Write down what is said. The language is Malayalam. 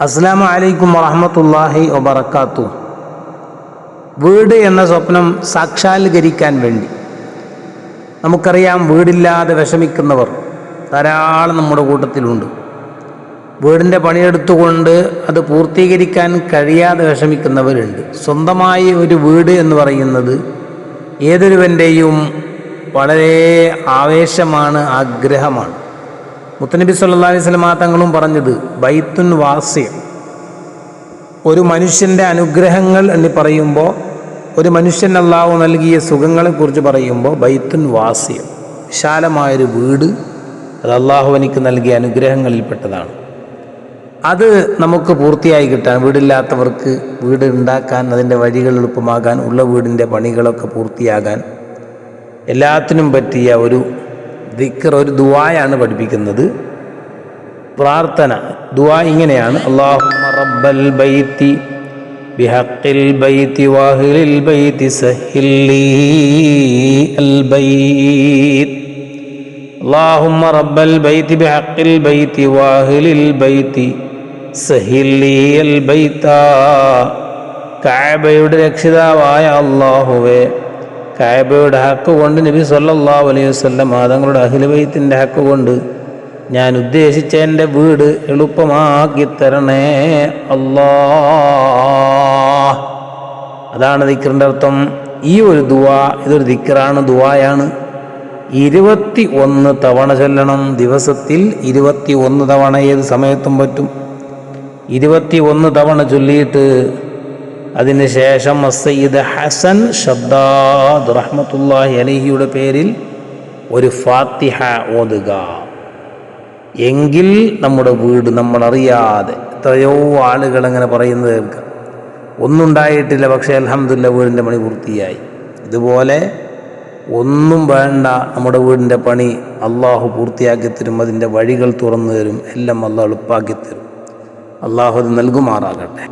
അസ്സാം വലൈക്കും വറഹമത്തല്ലാഹി വബർക്കാത്തു വീട് എന്ന സ്വപ്നം സാക്ഷാത്കരിക്കാൻ വേണ്ടി. നമുക്കറിയാം വീടില്ലാതെ വിഷമിക്കുന്നവർ ധാരാളം നമ്മുടെ കൂട്ടത്തിലുണ്ട്. വീടിന്റെ പണിയെടുത്തുകൊണ്ട് അത് പൂർത്തീകരിക്കാൻ കഴിയാതെ വിഷമിക്കുന്നവരുണ്ട്. സ്വന്തമായി ഒരു വീട് എന്ന് പറയുന്നത് ഏതൊരുവന്റെയും വളരെ ആവേശമാണ് ആഗ്രഹമാണ്. മുത്തനബി സല്ലാ അലൈഹി സ്വലമാ തങ്ങളും പറഞ്ഞത് ബൈത്തുൻ വാസ്യം ഒരു മനുഷ്യന്റെ അനുഗ്രഹങ്ങൾ എന്ന് പറയുമ്പോൾ ഒരു മനുഷ്യൻ അള്ളാഹു നൽകിയ സുഖങ്ങളെക്കുറിച്ച് പറയുമ്പോൾ ബൈത്തുൻ വാസ്യം വിശാലമായൊരു വീട് അത് അള്ളാഹു എനിക്ക് നൽകിയ അനുഗ്രഹങ്ങളിൽപ്പെട്ടതാണ്. അത് നമുക്ക് പൂർത്തിയായി കിട്ടാൻ വീടില്ലാത്തവർക്ക് വീട് ഉണ്ടാക്കാൻ അതിന്റെ വഴികൾ എളുപ്പമാകാൻ ഉള്ള വീടിന്റെ പണികളൊക്കെ പൂർത്തിയാകാൻ എല്ലാത്തിനും പറ്റിയ ഒരു ദിക്കർ ഒരു ദുവായാണ് പഠിപ്പിക്കുന്നത് പ്രാർത്ഥന ദുവാ ഇങ്ങനെയാണ് അള്ളാഹുമ്മ റബ്ബൽ ബൈത്തി ബിഹഖിൽ ബൈത്തി വാഹിലിൽ ബൈത്തി സഹില്ലി അൽ ബൈത്ത് اللهم رب البيت بحق البيت واهل البيت سهل لي البيت കാബയുടെ രക്ഷിതാവായ അള്ളാഹുവേ കാബയുടെ ഹക്ക് കൊണ്ട് നബി സല്ലാ അലൈഹി വസല്ലം തങ്ങളുടെ അഖിലബൈത്തിന്റെ ഹക്ക് കൊണ്ട് ഞാൻ ഉദ്ദേശിച്ച എന്റെ വീട് എളുപ്പമാക്കി തരണേ അല്ലാ അതാണ് ദിക്കറിന്റെ അർത്ഥം. ഈ ഒരു ദുവാ ഇതൊരു ദിക്കറാണ് ദുവായാണ്. ഇരുപത്തി ഒന്ന് തവണ ചൊല്ലണം. ദിവസത്തിൽ ഇരുപത്തി ഒന്ന് തവണ ഏത് സമയത്തും പറ്റും. ഇരുപത്തി ഒന്ന് തവണ ചൊല്ലിയിട്ട് അതിന് ശേഷം മസയ്യിദ് ഹസൻ ഷദ്ദാദ് റഹ്മത്തുല്ലാഹി അലഹിയുടെ പേരിൽ ഒരു ഫാത്തിഹ ഓതുക. എങ്കിൽ നമ്മുടെ വീട് നമ്മളറിയാതെ എത്രയോ ആളുകൾ അങ്ങനെ പറയുന്നത് കേൾക്കാം. ഒന്നുണ്ടായിട്ടില്ല പക്ഷേ അലഹമില്ല വീടിന്റെ പണി പൂർത്തിയായി. ഇതുപോലെ ഒന്നും വേണ്ട നമ്മുടെ വീടിന്റെ പണി അള്ളാഹു പൂർത്തിയാക്കി തരും അതിന്റെ വഴികൾ തുറന്നു തരും എല്ലാം അള്ളാഹ് എളുപ്പാക്കി തരും. അള്ളാഹു അത് നൽകുമാറാകട്ടെ.